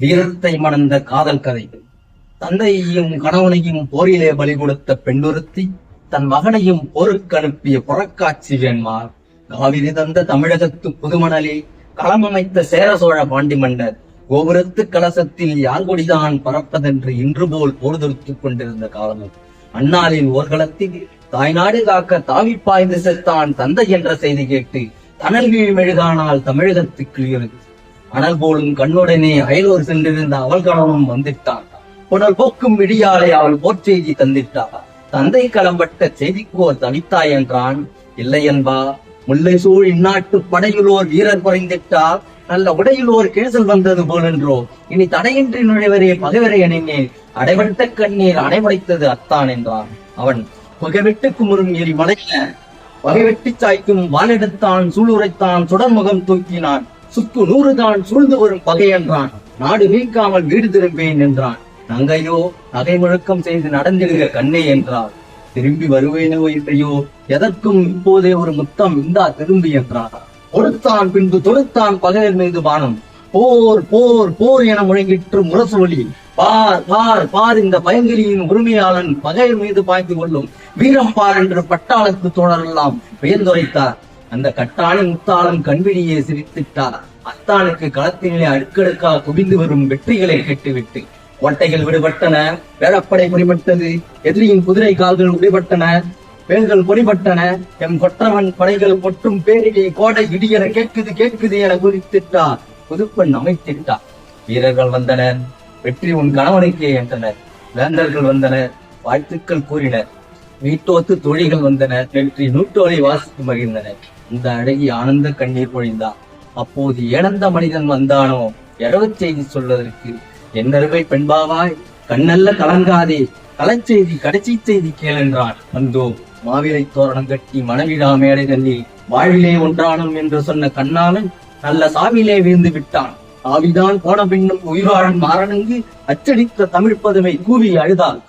வீரத்தை மணந்த காதல் கதை. தந்தையையும் கணவனையும் போரிலே பலி கொடுத்த பெண்ணுறுத்தி தன் மகனையும் போருக்கு அனுப்பிய புறக்காட்சி வேண்மார் காவிரி தந்த தமிழகத்து புதுமணலில் களமமைத்த சேர சோழ பாண்டி மன்னர் கோபுரத்து கலசத்தில் யாழ்கொடிதான் பறப்பதென்று இன்று போல் போர்தொடுத்துக் கொண்டிருந்த காலமும் அன்னாரின் ஓர்களத்தில் தாய்நாடு காக்க தாவி பாய்ந்து செத்தான் தந்தை என்ற செய்தி கேட்டு தனல் வீழ் மெழுகானால் தமிழகத்து கிளியது அனல் போலும் கண்ணுடனே அயலூர் சென்றிருந்த அவள் கணவனும் வந்துட்டான் புனல் போக்கும் விடியாலை அவள் போர்ச்செய்தி தந்திட்டாள் தந்தை களம்பட்ட செய்திக்கோர் தனித்தாய் என்றான். இல்லை என்பா முல்லை சூழ் இந்நாட்டு படையுளோர் வீரர் குறைந்திட்டால் நல்ல உடையுளோர் கேசல் வந்தது போலென்றோ இனி தடையின்றி நுழைவரே பகைவரை அணினேன் அடைபட்ட கண்ணீர் அடைபடைத்தது அத்தான் என்றான். அவன் புகைவிட்டு குமுறும் எரி மலையில பகைவெட்டி சாய்க்கும் வாளெடுத்தான் சூளுரைத்தான் சுடர்முகம் தூக்கினான். சுக்கு நூறு தான் சூழ்ந்து வரும் பகை என்றான் நாடு வீக்காமல் வீடு திரும்பேன் என்றான். நங்கையோ நகை முழக்கம் செய்து நடந்திடுக கண்ணே என்றார் திரும்பி வருவேனோ இல்லையோ எதற்கும் இப்போதே ஒரு முத்தம் இந்தா திரும்பி என்றார் கொடுத்தான் பின்பு தொடுத்தான் பகையர் மீது பானம். போர் போர் போர் என முழங்கிற்று முரசு ஒளி பார் பார் பார் இந்த பயங்கரியின் உரிமையாளன் பகையர் மீது பாய்ந்து கொள்ளும். வீரம் பார் என்று பட்டாளத்து தோழரெல்லாம் பெயர்ந்துரைத்தார் அந்த கட்டாணி முத்தாளன் கண்விழியே சிரித்திட்டார். அத்தானுக்கு களத்தினிலே அடுக்கடுக்காக குவிந்து வரும் வெற்றிகளை கெட்டுவிட்டு கோட்டைகள் விடுபட்டன வேளப்படை குறிபட்டது எதிரியின் குதிரை கால்கள் உடைபட்டன வேல்கள் பொறிபட்டன எம் கொற்றவன் படைகள் பொட்டும் பேரிலே கோடை இடியென கேட்குது கேட்குது என குறித்திட்டார் புதுப்பெண் அமைத்திட்டார். வீரர்கள் வந்தனர் வெற்றி உன் கணவனுக்கே என்றனர். வேந்தர்கள் வந்தனர் வாழ்த்துக்கள் கூறினர். வீட்டோத்து தொழில்கள் வந்தன வெற்றி நூற்றோலை வாசித்து மகிழ்ந்தனர் இந்த அழகி ஆனந்த கண்ணீர் பொழிந்தான். அப்போது இழந்த மனிதன் வந்தானோ? இரவுச் செய்தி சொல்வதற்கு என்னருமை பெண்பாவாய் கண்ணல்ல கலங்காதே களச்செய்தி கடைசி செய்தி கேளென்றான் அந்தோ மாவிலை தோரணம் கட்டி மனவிழா மேடை தண்ணீர் வாழ்விலே ஒன்றானும் என்று சொன்ன கண்ணாளன் நல்ல சாவிலே வீழ்ந்து விட்டான். ஆவிதான் போன பின்னும் உயிராழன் மாறனங்கு அச்சடித்த தமிழ் பதுமை கூவி அழுதாள்.